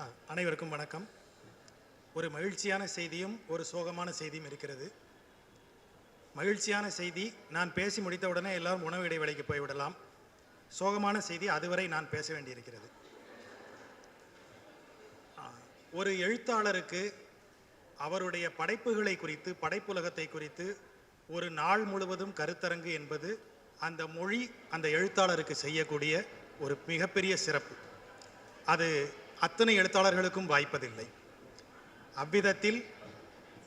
ஆ, அனைவருக்கும் வணக்கம். ஒரு மகிழ்ச்சியான செய்தியும் ஒரு சோகமான செய்தியும் இருக்கிறது. மகிழ்ச்சியான செய்தி நான் பேசி முடித்தவுடனே எல்லாரும் உணவு இடைவேளைக்கு போய்விடலாம். சோகமான செய்தி அதுவரை நான் பேச வேண்டியிருக்கிறது. ஒரு எழுத்தாளருக்கு அவருடைய படைப்புகளை குறித்து படைப்புலகத்தை குறித்து ஒரு நாள் முழுவதும் கருத்தரங்கு என்பது அந்த மொழி அந்த எழுத்தாளருக்கு செய்யக்கூடிய ஒரு மிகப்பெரிய சிறப்பு. அது அத்தனை எழுத்தாளர்களுக்கும் வாய்ப்பதில்லை. அவ்விதத்தில்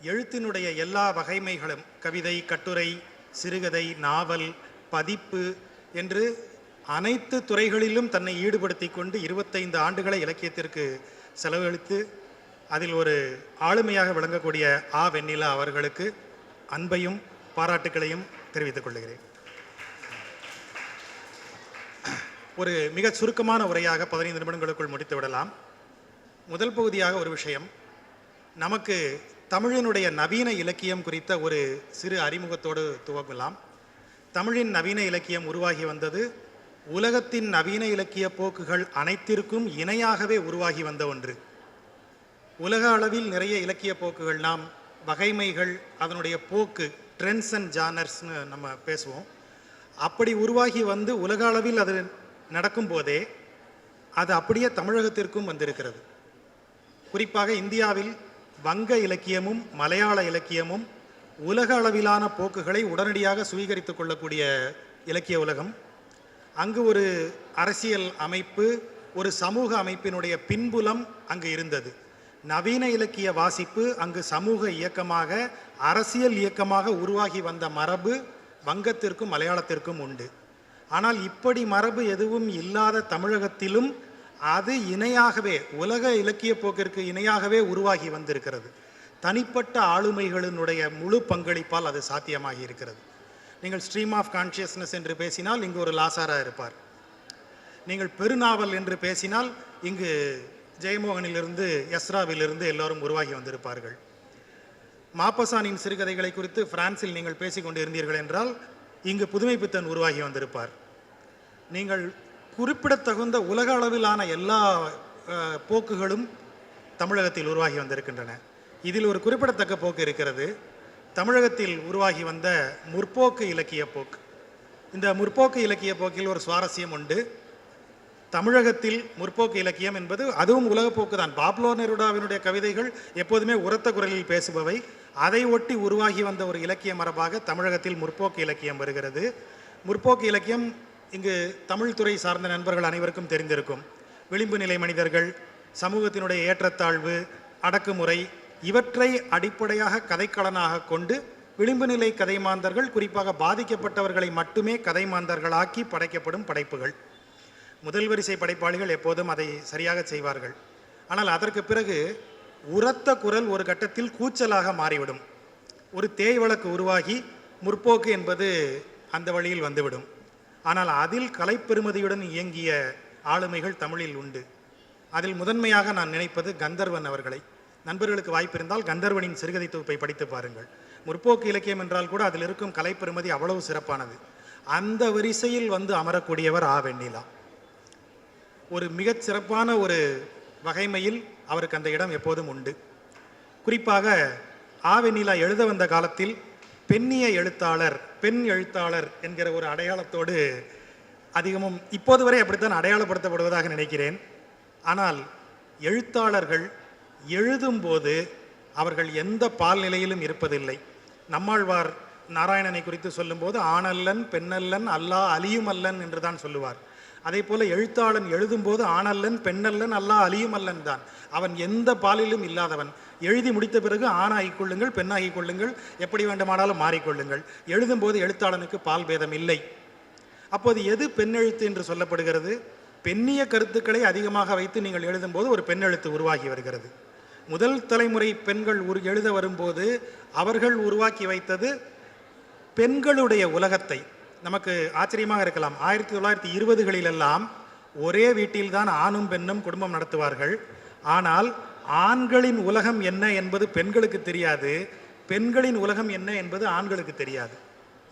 எழுத்தினுடைய எல்லா வகைமைகளும் கவிதை கட்டுரை சிறுகதை நாவல் பதிப்பு என்று அனைத்து துறைகளிலும் தன்னை ஈடுபடுத்தி கொண்டு இருபத்தைந்து ஆண்டுகளை இலக்கியத்திற்கு செலவழித்து அதில் ஒரு ஆளுமையாக விளங்கக்கூடிய ஆ. வெண்ணிலா அவர்களுக்கு அன்பையும் பாராட்டுக்களையும் தெரிவித்துக் கொள்கிறேன். ஒரு மிக சுருக்கமான உரையாக பதினைந்து நிமிடங்களுக்குள் முடித்து விடலாம். முதல் பகுதியாக ஒரு விஷயம். நமக்கு தமிழினுடைய நவீன இலக்கியம் குறித்த ஒரு சிறு அறிமுகத்தோடு துவங்கலாம். தமிழின் நவீன இலக்கியம் உருவாகி வந்தது உலகத்தின் நவீன இலக்கிய போக்குகள் அனைத்திற்கும் இணையாகவே உருவாகி வந்த ஒன்று. உலக அளவில் நிறைய இலக்கிய போக்குகள் நாம் வகைமைகள் அதனுடைய போக்கு ட்ரெண்ட்ஸ் அண்ட் ஜானர்ஸ்னு நம்ம பேசுவோம். அப்படி உருவாகி வந்து உலக அளவில் அது நடக்கும்போதே அது அப்படியே தமிழகத்திற்கும் வந்திருக்கிறது. குறிப்பாக இந்தியாவில் வங்க இலக்கியமும் மலையாள இலக்கியமும் உலக அளவிலான போக்குகளை உடனடியாக சுவீகரித்து கொள்ளக்கூடிய இலக்கிய உலகம். அங்கு ஒரு அரசியல் அமைப்பு ஒரு சமூக அமைப்பினுடைய பின்புலம் அங்கு இருந்தது. நவீன இலக்கிய வாசிப்பு அங்கு சமூக இயக்கமாக அரசியல் இயக்கமாக உருவாகி வந்த மரபு வங்கத்திற்கும் மலையாளத்திற்கும் உண்டு. ஆனால் இப்படி மரபு எதுவும் இல்லாத தமிழகத்திலும் அது இணையாகவே உலக இலக்கிய போக்கிற்கு இணையாகவே உருவாகி வந்திருக்கிறது. தனிப்பட்ட ஆளுமைகளினுடைய முழு பங்களிப்பால் அது சாத்தியமாகி இருக்கிறது. நீங்கள் ஸ்ட்ரீம் ஆஃப் கான்ஷியஸ்னஸ் என்று பேசினால் இங்கு ஒரு லாசாரா இருப்பார். நீங்கள் பெருநாவல் என்று பேசினால் இங்கு ஜெயமோகனிலிருந்து எஸ்ராவிலிருந்து எல்லோரும் உருவாகி வந்திருப்பார்கள். மாப்பசானின் சிறுகதைகளை குறித்து பிரான்சில் நீங்கள் பேசிக்கொண்டிருந்தீர்கள் என்றால் இங்கு புதுமை பித்தன் உருவாகி வந்திருப்பார். நீங்கள் குறிப்பிடத்தகுந்த உலக அளவிலான எல்லா போக்குகளும் தமிழகத்தில் உருவாகி வந்திருக்கின்றன. இதில் ஒரு குறிப்பிடத்தக்க போக்கு இருக்கிறது. தமிழகத்தில் உருவாகி வந்த முற்போக்கு இலக்கிய போக்கு. இந்த முற்போக்கு இலக்கிய போக்கில் ஒரு சுவாரஸ்யம் உண்டு. தமிழகத்தில் முற்போக்கு இலக்கியம் என்பது அதுவும் உலகப்போக்கு தான் பாப்லோ நெருடாவினுடைய கவிதைகள் எப்போதுமே உரத்த குரலில் பேசுபவை. அதை ஒட்டி உருவாகி வந்த ஒரு இலக்கிய மரபாக தமிழகத்தில் முற்போக்கு இலக்கியம் வருகிறது. முற்போக்கு இலக்கியம் இங்கு தமிழ் துறை சார்ந்த நண்பர்கள் அனைவருக்கும் தெரிந்திருக்கும். விளிம்பு நிலை மனிதர்கள் சமூகத்தினுடைய ஏற்றத்தாழ்வு அடக்குமுறை இவற்றை அடிப்படையாக கதைக்களனாக கொண்டு விளிம்பு நிலை கதைமாந்தர்கள் குறிப்பாக பாதிக்கப்பட்டவர்களை மட்டுமே கதைமாந்தர்களாக்கி படைக்கப்படும் படைப்புகள். முதல் வரிசை படைப்பாளிகள் எப்போதும் அதை சரியாக செய்வார்கள். ஆனால் அதற்கு பிறகு உரத்த குரல் ஒரு கட்டத்தில் கூச்சலாக மாறிவிடும். ஒரு தேய் வழக்கு உருவாகி முற்போக்கு என்பது அந்த வழியில் வந்துவிடும். ஆனால் அதில் கலைப்பெருமதியுடன் இயங்கிய ஆளுமைகள் தமிழில் உண்டு. அதில் முதன்மையாக நான் நினைப்பது கந்தர்வன் அவர்களை. நண்பர்களுக்கு வாய்ப்பு இருந்தால் கந்தர்வனின் சிறுகதை தொகுப்பை படித்து பாருங்கள். முற்போக்கு இலக்கியம் என்றால் கூட அதில் இருக்கும் கலைப்பெருமதி அவ்வளவு சிறப்பானது. அந்த வரிசையில் வந்து அமரக்கூடியவர் ஆ. வெண்ணிலா. ஒரு மிகச் சிறப்பான ஒரு வகைமையில் அவருக்கு அந்த இடம் எப்போதும் உண்டு. குறிப்பாக ஆவெண்ணிலா எழுத வந்த காலத்தில் பெண்ணிய எழுத்தாளர் பெண் எழுத்தாளர் என்கிற ஒரு அடையாளத்தோடு அதிகமும் இப்போது வரை அப்படித்தான் அடையாளப்படுத்தப்படுவதாக நினைக்கிறேன். ஆனால் எழுத்தாளர்கள் எழுதும்போது அவர்கள் எந்த பால்நிலையிலும் இருப்பதில்லை. நம்மாழ்வார் நாராயணனை குறித்து சொல்லும்போது ஆணல்லன் பெண்ணல்லன் அல்லா அலியும் அல்லன் என்று தான் சொல்லுவார். அதே போல எழுத்தாளன் எழுதும்போது ஆணல்லன் பெண்ணல்லன் அல்லா அலியும் அல்லன் தான். அவன் எந்த பாலிலும் இல்லாதவன். எழுதி முடித்த பிறகு ஆணாகிக் கொள்ளுங்கள் பெண்ணாகிக் கொள்ளுங்கள் எப்படி வேண்டுமானாலும் மாறிக்கொள்ளுங்கள் எழுதும்போது எழுத்தாளனுக்கு பால் பேதம் இல்லை. அப்போது எது பெண்ணெழுத்து என்று சொல்லப்படுகிறது? பெண்ணிய கருத்துக்களை அதிகமாக வைத்து நீங்கள் எழுதும்போது ஒரு பெண்ணெழுத்து உருவாகி வருகிறது. முதல் தலைமுறை பெண்கள் உரு எழுத வரும்போது அவர்கள் உருவாக்கி வைத்தது பெண்களுடைய உலகத்தை. நமக்கு ஆச்சரியமாக இருக்கலாம். ஆயிரத்தி தொள்ளாயிரத்தி இருபதுகளிலெல்லாம் ஒரே வீட்டில்தான் ஆணும் பெண்ணும் குடும்பம் நடத்துவார்கள். ஆனால் ஆண்களின் உலகம் என்ன என்பது பெண்களுக்கு தெரியாது. பெண்களின் உலகம் என்ன என்பது ஆண்களுக்கு தெரியாது.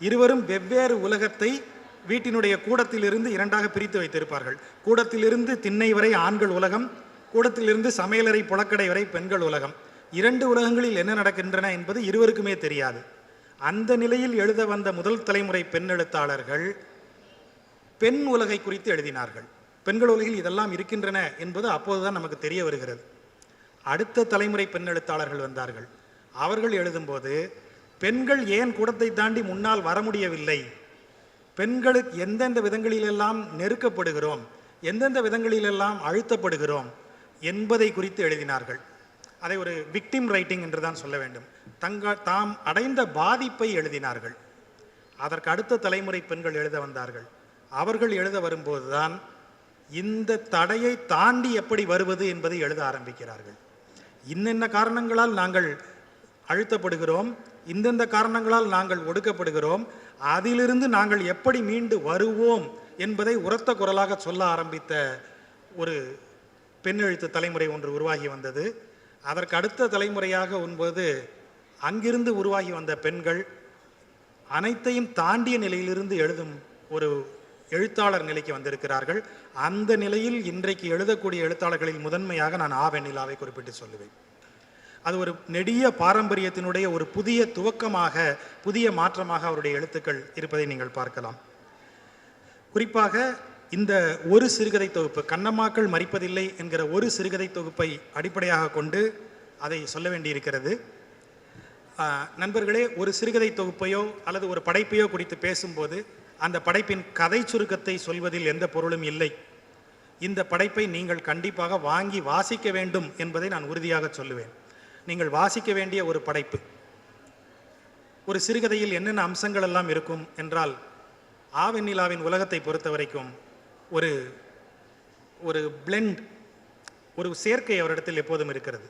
இருவரும் வெவ்வேறு உலகத்தை வீட்டினுடைய கூடத்திலிருந்து இரண்டாக பிரித்து வைத்திருப்பார்கள். கூடத்திலிருந்து திண்ணை வரை ஆண்கள் உலகம் கூடத்திலிருந்து சமையலறை புழக்கடை வரை பெண்கள் உலகம். இரண்டு உலகங்களில் என்ன நடக்கின்றன என்பது இருவருக்குமே தெரியாது. அந்த நிலையில் எழுத வந்த முதல் தலைமுறை பெண் எழுத்தாளர்கள் பெண் உலகை குறித்து எழுதினார்கள். பெண்கள் உலகில் இதெல்லாம் இருக்கின்றன என்பது அப்போதுதான் நமக்கு தெரிய வருகிறது. அடுத்த தலைமுறை பெண் எழுத்தாளர்கள் வந்தார்கள். அவர்கள் எழுதும்போது பெண்கள் ஏன் கூடத்தை தாண்டி முன்னால் வர முடியவில்லை? பெண்களுக்கு எந்தெந்த விதங்களிலெல்லாம் நெருக்கப்படுகிறோம்? எந்தெந்த விதங்களிலெல்லாம் அழுத்தப்படுகிறோம்? என்பதை குறித்து எழுதினார்கள். அதை ஒரு விக்டிம் ரைட்டிங் என்று தான் சொல்ல வேண்டும். தங்க தாம் அடைந்த பாதிப்பை எழுதினார்கள். அதற்கு அடுத்த தலைமுறை பெண்கள் எழுத வந்தார்கள். அவர்கள் எழுத வரும்போதுதான் இந்த தடையை தாண்டி எப்படி வருவது என்பதை எழுத ஆரம்பிக்கிறார்கள். இன்னென்ன காரணங்களால் நாங்கள் அழுத்தப்படுகிறோம் இந்தந்த காரணங்களால் நாங்கள் ஒடுக்கப்படுகிறோம் அதிலிருந்து நாங்கள் எப்படி மீண்டு வருவோம் என்பதை உரத்த குரலாக சொல்ல ஆரம்பித்த ஒரு பெண் எழுத்து தலைமுறை ஒன்று உருவாகி வந்தது. அதற்கு அடுத்த தலைமுறையாக உண்பது அங்கிருந்து உருவாகி வந்த பெண்கள் அனைத்தையும் தாண்டிய நிலையிலிருந்து எழுதும் ஒரு எழுத்தாளர் நிலைக்கு வந்திருக்கிறார்கள். அந்த நிலையில் இன்றைக்கு எழுதக்கூடிய எழுத்தாளர்களில் முதன்மையாக நான் ஆ வெண்ணிலாவை குறிப்பிட்டு சொல்லுவேன். அது ஒரு நெடிய பாரம்பரியத்தினுடைய ஒரு புதிய துவக்கமாக புதிய மாற்றமாக அவருடைய எழுத்துக்கள் இருப்பதை நீங்கள் பார்க்கலாம். குறிப்பாக இந்த ஒரு சிறுகதை தொகுப்பு கண்ணம்மாக்கள் மறிப்பதில்லை என்கிற ஒரு சிறுகதை தொகுப்பை அடிப்படையாக கொண்டு அதை சொல்ல வேண்டியிருக்கிறது. நண்பர்களே ஒரு சிறுகதை தொகுப்பையோ அல்லது ஒரு படைப்பையோ குறித்து பேசும்போது அந்த படைப்பின் கதை சுருக்கத்தை சொல்வதில் எந்த பொருளும் இல்லை. இந்த படைப்பை நீங்கள் கண்டிப்பாக வாங்கி வாசிக்க வேண்டும் என்பதை நான் உறுதியாக சொல்லுவேன். நீங்கள் வாசிக்க வேண்டிய ஒரு படைப்பு. ஒரு சிறுகதையில் என்னென்ன அம்சங்கள் எல்லாம் இருக்கும் என்றால் ஆவெண்ணிலாவின் உலகத்தை பொறுத்த வரைக்கும் ஒரு ஒரு பிளெண்ட் ஒரு சேர்க்கை அவரிடத்தில் எப்போதும் இருக்கிறது.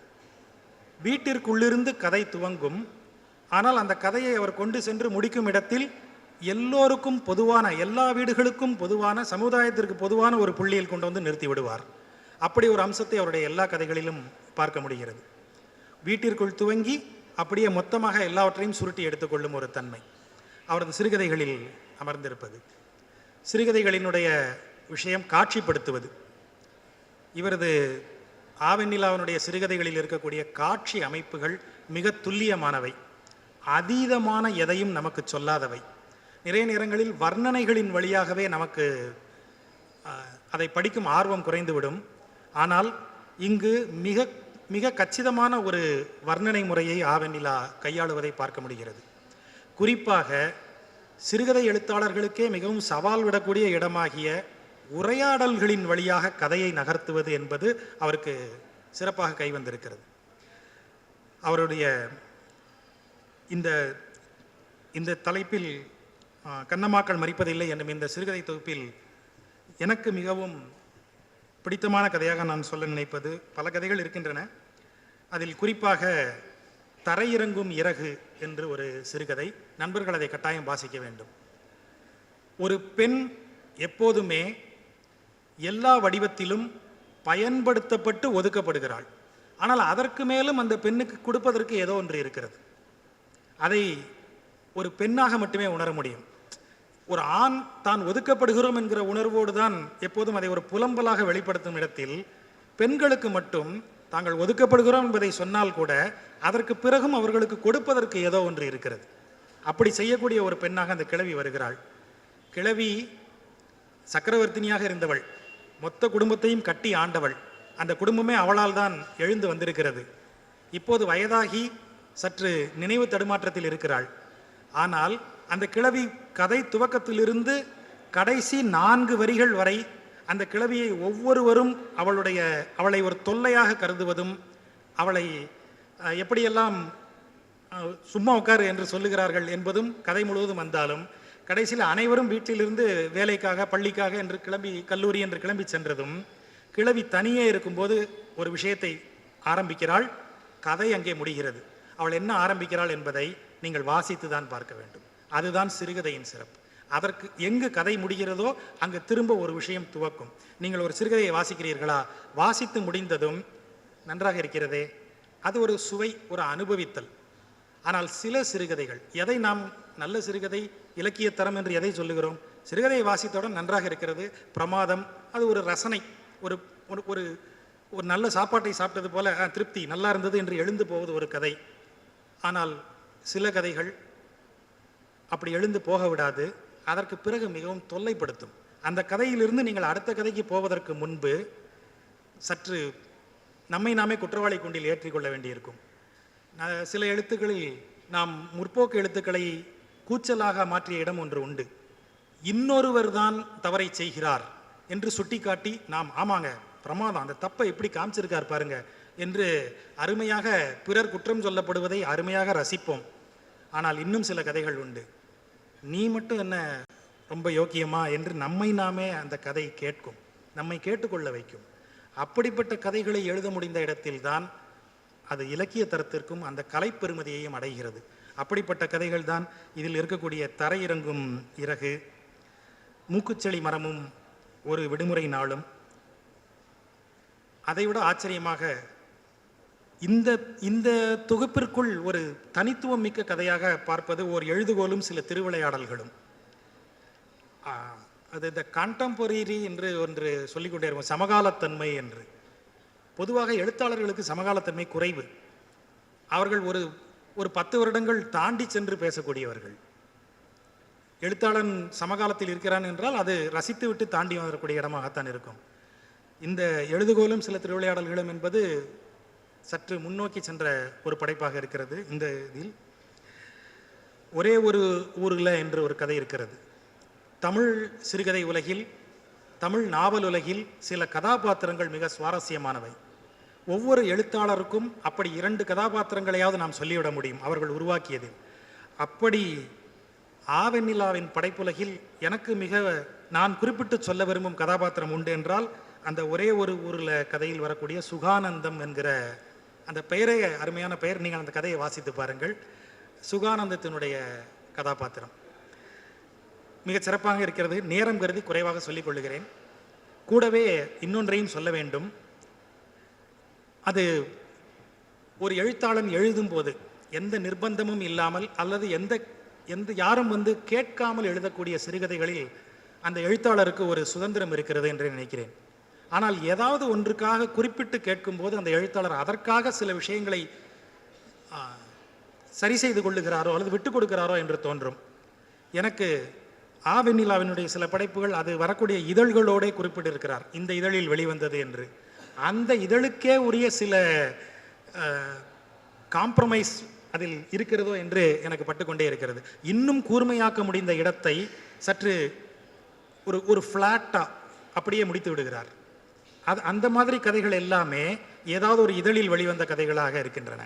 வீட்டிற்குள்ளிருந்து கதை துவங்கும். ஆனால் அந்த கதையை அவர் கொண்டு சென்று முடிக்கும் இடத்தில் எல்லோருக்கும் பொதுவான எல்லா வீடுகளுக்கும் பொதுவான சமுதாயத்திற்கு பொதுவான ஒரு புள்ளியில் கொண்டு வந்து நிறுத்தி விடுவார். அப்படி ஒரு அம்சத்தை அவருடைய எல்லா கதைகளிலும் பார்க்க முடிகிறது. வீட்டிற்குள் துவங்கி அப்படியே மொத்தமாக எல்லாவற்றையும் சுருட்டி எடுத்துக்கொள்ளும் ஒரு தன்மை அவரது சிறுகதைகளில் அமர்ந்திருப்பது. சிறுகதைகளினுடைய விஷயம் காட்சிப்படுத்துவது. இவரது ஆவெண்ணிலாவினுடைய சிறுகதைகளில் இருக்கக்கூடிய காட்சி அமைப்புகள் மிக துல்லியமானவை. அதீதமான எதையும் நமக்கு சொல்லாதவை. நிறைய நேரங்களில் வர்ணனைகளின் வழியாகவே நமக்கு அதை படிக்கும் ஆர்வம் குறைந்துவிடும். ஆனால் இங்கு மிக மிக கச்சிதமான ஒரு வர்ணனை முறையை ஆவெண்ணிலா கையாளுவதை பார்க்க முடிகிறது. குறிப்பாக சிறுகதை எழுத்தாளர்களுக்கே மிகவும் சவால் விடக்கூடிய இடமாகிய உரையாடல்களின் வழியாக கதையை நகர்த்துவது என்பது அவருக்கு சிறப்பாக கைவந்திருக்கிறது அவருடைய இந்த இந்த தலைப்பில் கண்ணமாக்கள் மறிப்பதில்லை என்னும் இந்த சிறுகதை தொகுப்பில் எனக்கு மிகவும் பிடித்தமான கதையாக நான் சொல்ல நினைப்பது பல கதைகள் இருக்கின்றன. அதில் குறிப்பாக தரையிறங்கும் இறகு என்று ஒரு சிறுகதை. நண்பர்கள் அதை கட்டாயம் வாசிக்க வேண்டும். ஒரு பெண் எப்போதுமே எல்லா வடிவத்திலும் பயன்படுத்தப்பட்டு ஒதுக்கப்படுகிறாள். ஆனால் அதற்கு மேலும் அந்த பெண்ணுக்கு கொடுப்பதற்கு ஏதோ ஒன்று இருக்கிறது. அதை ஒரு பெண்ணாக மட்டுமே உணர முடியும். ஒரு ஆண் தான் ஒதுக்கப்படுகிறோம் என்கிற உணர்வோடு தான் எப்போதும் அதை ஒரு புலம்பலாக வெளிப்படுத்தும் இடத்தில் பெண்களுக்கு மட்டும் தாங்கள் ஒதுக்கப்படுகிறோம் என்பதை சொன்னால் கூட அதற்கு பிறகும் அவர்களுக்கு கொடுப்பதற்கு ஏதோ ஒன்று இருக்கிறது. அப்படி செய்யக்கூடிய ஒரு பெண்ணாக அந்த கிழவி வருகிறாள். கிழவி சக்கரவர்த்தினியாக இருந்தவள். மொத்த குடும்பத்தையும் கட்டி ஆண்டவள். அந்த குடும்பமே அவளால் தான் எழுந்து வந்திருக்கிறது. இப்போது வயதாகி சற்று நினைவு தடுமாற்றத்தில் இருக்கிறாள். ஆனால் அந்த கிழவி கதை துவக்கத்திலிருந்து கடைசி நான்கு வரிகள் வரை அந்த கிழவியை ஒவ்வொருவரும் அவளுடைய அவளை ஒரு தொல்லையாக கருதுவதும் அவளை எப்படியெல்லாம் சும்மா உட்காரு என்று சொல்லுகிறார்கள் என்பதும் கதை முழுவதும் வந்தாலும் கடைசியில் அனைவரும் வீட்டிலிருந்து வேலைக்காக பள்ளிக்காக என்று கிளம்பி கல்லூரி என்று கிளம்பி சென்றதும் கிளவி தனியே இருக்கும்போது ஒரு விஷயத்தை ஆரம்பிக்கிறாள். கதை அங்கே முடிகிறது. அவள் என்ன ஆரம்பிக்கிறாள் என்பதை நீங்கள் வாசித்து தான் பார்க்க வேண்டும். அதுதான் சிறுகதையின் சிறப்பு. அதற்கு எங்கு கதை முடிகிறதோ அங்கு திரும்ப ஒரு விஷயம் துவக்கும். நீங்கள் ஒரு சிறுகதையை வாசிக்கிறீர்களா? வாசித்து முடிந்ததும் நன்றாக இருக்கிறதே. அது ஒரு சுவை ஒரு அனுபவித்தல். ஆனால் சில சிறுகதைகள் எதை நாம் நல்ல சிறுகதை இலக்கிய தரம் என்று எதை சொல்லுகிறோம்? சிறுகதையை வாசித்தவுடன் நன்றாக இருக்கிறது. பிரமாதம் அது ஒரு ரசனை ஒரு ஒரு ஒரு ஒரு நல்ல சாப்பாட்டை சாப்பிட்டது போல "ஆ, திருப்தி நல்லா இருந்தது என்று எழுந்து போவது ஒரு கதை. ஆனால் சில கதைகள் அப்படி எழுந்து போக விடாது அதற்கு பிறகு மிகவும் தொல்லைப்படுத்தும். அந்த கதையிலிருந்து நீங்கள் அடுத்த கதைக்கு போவதற்கு முன்பு சற்று நம்மை நாமே குற்றவாளி குண்டில் ஏற்றிக்கொள்ள வேண்டியிருக்கும். சில எழுத்துக்களில் நாம் முற்போக்கு எழுத்துக்களை கூச்சலாக மாற்றிய இடம் ஒன்று உண்டு. இன்னொருவர் தான் தவறை செய்கிறார் என்று சுட்டிக்காட்டி நாம் ஆமாங்க பிரமாதம் அந்த தப்பை எப்படி காமிச்சிருக்கார் பாருங்க என்று அருமையாக பிறர் குற்றம் சொல்லப்படுவதை அருமையாக ரசிப்போம். ஆனால் இன்னும் சில கதைகள் உண்டு. நீ மட்டும் என்ன ரொம்ப யோக்கியமா என்று நம்மை நாமே அந்த கதை கேட்கும். நம்மை கேட்டுக்கொள்ள வைக்கும். அப்படிப்பட்ட கதைகளை எழுத முடிந்த இடத்தில்தான் அது இலக்கிய தரத்திற்கும் அந்த கலைப்பெருமதியையும் அடைகிறது. அப்படிப்பட்ட கதைகள் தான் இதில் இருக்கக்கூடிய தரையிறங்கும் இறகு மூக்குச்செளி மரமும் ஒரு விடுமுறை நாளும். அதைவிட ஆச்சரியமாக இந்த இந்த தொகுப்பிற்குள் ஒரு தனித்துவம் மிக்க கதையாக பார்ப்பது ஓர் எழுதுகோலும் சில திருவிளையாடல்களும். அது இந்த கான்டெம்பரரி என்று ஒன்று சொல்லிக்கொண்டே இருக்கும் சமகாலத்தன்மை என்று. பொதுவாக எழுத்தாளர்களுக்கு சமகாலத்தன்மை குறைவு. அவர்கள் ஒரு ஒரு பத்து வருடங்கள் தாண்டி சென்று பேசக்கூடியவர்கள். எழுத்தாளன் சமகாலத்தில் இருக்கிறான் என்றால் அது ரசித்து விட்டு தாண்டி வரக்கூடிய இடமாகத்தான் இருக்கும். இந்த எழுதுகோலும் சில திருவிளையாடல்களும் என்பது சற்று முன்னோக்கி சென்ற ஒரு படைப்பாக இருக்கிறது. இந்த இதில் ஒரே ஒரு ஊரில் என்று ஒரு கதை இருக்கிறது. தமிழ் சிறுகதை உலகில் தமிழ் நாவல் உலகில் சில கதாபாத்திரங்கள் மிக சுவாரஸ்யமானவை. ஒவ்வொரு எழுத்தாளருக்கும் அப்படி இரண்டு கதாபாத்திரங்களையாவது நாம் சொல்லிவிட முடியும். அவர்கள் உருவாக்கியது. அப்படி ஆவெண்ணிலாவின் படைப்புலகில் எனக்கு மிக நான் குறிப்பிட்டு சொல்ல விரும்பும் கதாபாத்திரம் உண்டு என்றால் அந்த ஒரே ஒரு ஊரில் கதையில் வரக்கூடிய சுகானந்தம் என்கிற அந்த பெயரே அருமையான பெயர். நீங்கள் அந்த கதையை வாசித்து பாருங்கள். சுகானந்தத்தினுடைய கதாபாத்திரம். மிகச் சிறப்பாக இருக்கிறது. நேரம் கருதி குறைவாக சொல்லிக் கொள்ளுகிறேன். கூடவே இன்னொன்றையும் சொல்ல வேண்டும். அது ஒரு எழுத்தாளன் எழுதும்போது எந்த நிர்பந்தமும் இல்லாமல் அல்லது எந்த எந்த யாரும் வந்து கேட்காமல் எழுதக்கூடிய சிறுகதைகளில் அந்த எழுத்தாளருக்கு ஒரு சுதந்திரம் இருக்கிறது என்று நினைக்கிறேன். ஆனால் ஏதாவது ஒன்றுக்காக குறிப்பிட்டு கேட்கும்போது அந்த எழுத்தாளர் அதற்காக சில விஷயங்களை சரி செய்து கொள்ளுகிறாரோ அல்லது விட்டு கொடுக்கிறாரோ என்று தோன்றும். எனக்கு ஆ வெண்ணிலாவினுடைய சில படைப்புகள் அது வரக்கூடிய இதழ்களோடே குறிப்பிட்டிருக்கிறார். இந்த இதழில் வெளிவந்தது என்று. அந்த இதழுக்கே உரிய சில காம்ப்ரமைஸ் அதில் இருக்கிறதோ என்று எனக்கு பட்டுக்கொண்டே இருக்கிறது. இன்னும் கூர்மையாக்க முடிந்த இடத்தை சற்று ஒரு ஒரு ஃப்ளாட்டாக அப்படியே முடித்து விடுகிறார். அது அந்த மாதிரி கதைகள் எல்லாமே ஏதாவது ஒரு இதழில் வெளிவந்த கதைகளாக இருக்கின்றன.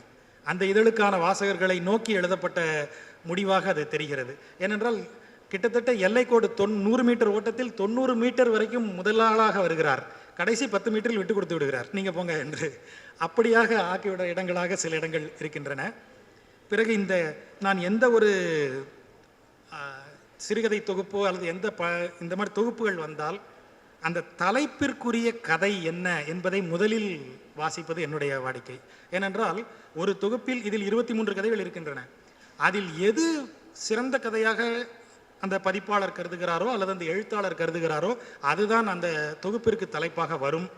அந்த இதழுக்கான வாசகர்களை நோக்கி எழுதப்பட்ட முடிவாக அது தெரிகிறது. ஏனென்றால் கிட்டத்தட்ட எல்லைக்கோடு தொன் நூறு மீட்டர் ஓட்டத்தில் தொண்ணூறு மீட்டர் வரைக்கும் முதலாளாக வருகிறார் கடைசி பத்து மீட்டரில் விட்டு கொடுத்து விடுகிறார். நீங்கள் போங்க என்று அப்படியாக ஆக்கிவிட இடங்களாக சில இடங்கள் இருக்கின்றன. பிறகு இந்த நான் எந்த ஒரு சிறுகதை தொகுப்போ அல்லது எந்த ப இந்த மாதிரி தொகுப்புகள் வந்தால் அந்த தலைப்பிற்குரிய கதை என்ன என்பதை முதலில் வாசிப்பது என்னுடைய வாடிக்கை. ஏனென்றால் ஒரு தொகுப்பில் இதில் இருபத்தி மூன்று கதைகள் இருக்கின்றன. அதில் எது சிறந்த கதையாக அந்த பதிப்பாளர் கருதுகிறாரோ அல்லது அந்த எழுத்தாளர் கருதுகிறாரோ அதுதான் அந்த தொகுப்பிற்கு தலைப்பாக வரும்.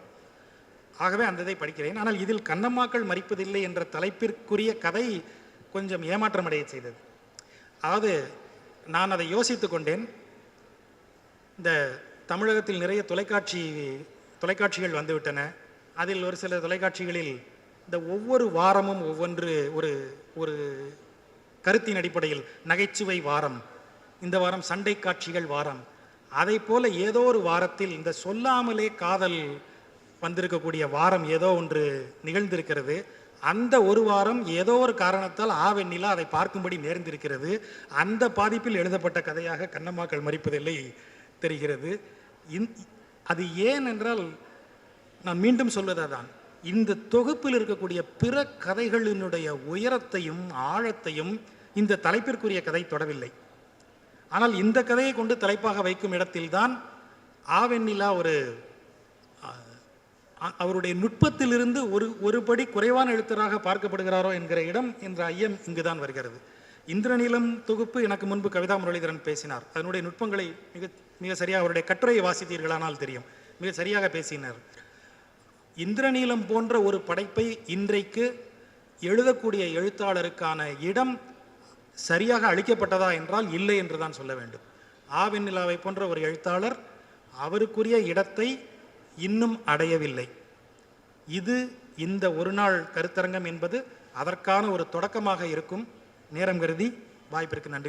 ஆகவே அந்த இதை படிக்கிறேன். ஆனால் இதில் கண்ணம்மாக்கள் மறிப்பதில்லை என்ற தலைப்பிற்குரிய கதை கொஞ்சம் ஏமாற்றம் அடைய செய்தது. அதாவது நான் அதை யோசித்து கொண்டேன். இந்த தமிழகத்தில் நிறைய தொலைக்காட்சி தொலைக்காட்சிகள் வந்துவிட்டன. அதில் ஒரு சில தொலைக்காட்சிகளில் இந்த ஒவ்வொரு வாரமும் ஒவ்வொன்று ஒரு ஒரு கருத்தின் அடிப்படையில் நகைச்சுவை வாரம் இந்த வாரம் சண்டை காட்சிகள் வாரம். அதை போல ஏதோ ஒரு வாரத்தில் இந்த சொல்லாமலே காதல் வந்திருக்கக்கூடிய வாரம் ஏதோ ஒன்று நிகழ்ந்திருக்கிறது. அந்த ஒரு வாரம் ஏதோ ஒரு காரணத்தால் ஆவெண்ணிலா அதை பார்க்கும்படி நேர்ந்திருக்கிறது. அந்த பாதிப்பில் எழுதப்பட்ட கதையாக கண்ணம்மாக்கள் மறிப்பதில்லை தெரிகிறது. இந் அது ஏன் என்றால் நான் மீண்டும் சொல்வதுதான் இந்த தொகுப்பில் இருக்கக்கூடிய பிற கதைகளினுடைய உயரத்தையும் ஆழத்தையும் இந்த தலைப்பிற்குரிய கதை தொடவில்லை. ஆனால் இந்த கதையை கொண்டு தலைப்பாக வைக்கும் இடத்தில்தான் ஆவெண்ணிலா ஒரு அவருடைய நுட்பத்திலிருந்து ஒரு ஒரு படி குறைவான எழுத்தராக பார்க்கப்படுகிறாரோ என்கிற இடம் என்ற ஐயம் இங்குதான் வருகிறது. இந்திரநீலம் தொகுப்பு எனக்கு முன்பு கவிதா முரளிதரன் பேசினார். அதனுடைய நுட்பங்களை மிக மிக சரியாக அவருடைய கட்டுரையை வாசித்தீர்களானால் தெரியும். மிக சரியாக பேசினார். இந்திரநீலம் போன்ற ஒரு படைப்பை இன்றைக்கு எழுதக்கூடிய எழுத்தாளருக்கான இடம் சரியாக அளிக்கப்பட்டதா என்றால் இல்லை என்று தான் சொல்ல வேண்டும். ஆவெண்ணிலாவை போன்ற ஒரு எழுத்தாளர் அவருக்குரிய இடத்தை இன்னும் அடையவில்லை. இது இந்த ஒரு நாள் கருத்தரங்கம் என்பது அதற்கான ஒரு தொடக்கமாக இருக்கும். நேரம் கருதி வாய்ப்பிற்கு நன்றி.